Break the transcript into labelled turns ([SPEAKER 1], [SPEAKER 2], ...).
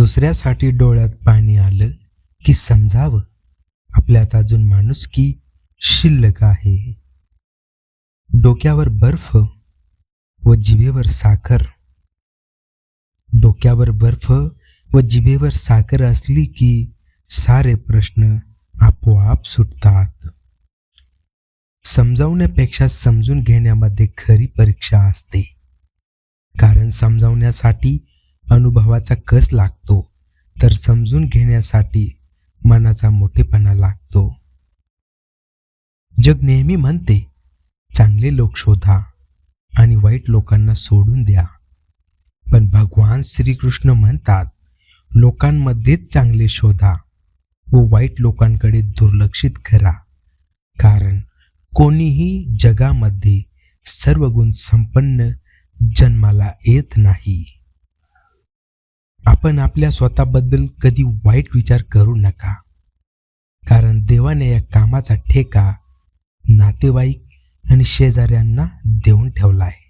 [SPEAKER 1] दुसऱ्यासाठी डोळ्यात पाणी आलं की समजावं. आपल्यात अजून माणूस की शिल्लक आहे. डोक्यावर बर्फ व जिभेवर साखर. डोक्यावर बर्फ व जिभेवर साखर असली की सारे प्रश्न आपोआप सुटतात. समजावण्यापेक्षा समजून घेण्यामध्ये खरी परीक्षा असते. कारण समजावण्यासाठी अनुभवाचा कस लागतो तर समजून घेण्यासाठी मनाचा मोठेपणा लागतो. जग नेहमी म्हणते चांगले लोक शोधा आणि वाईट लोकांना सोडून द्या. पण भगवान श्रीकृष्ण म्हणतात लोकांमध्येच चांगले शोधा व वाईट लोकांकडे दुर्लक्षित करा. कारण कोणीही जगामध्ये सर्व गुण संपन्न जन्माला येत नाही. आपण आपल्या स्वतःबद्दल कधी वाईट विचार करू नका. कारण देवाने या कामाचा ठेका नातेवाईक आणि शेजाऱ्यांना देऊन ठेवला आहे.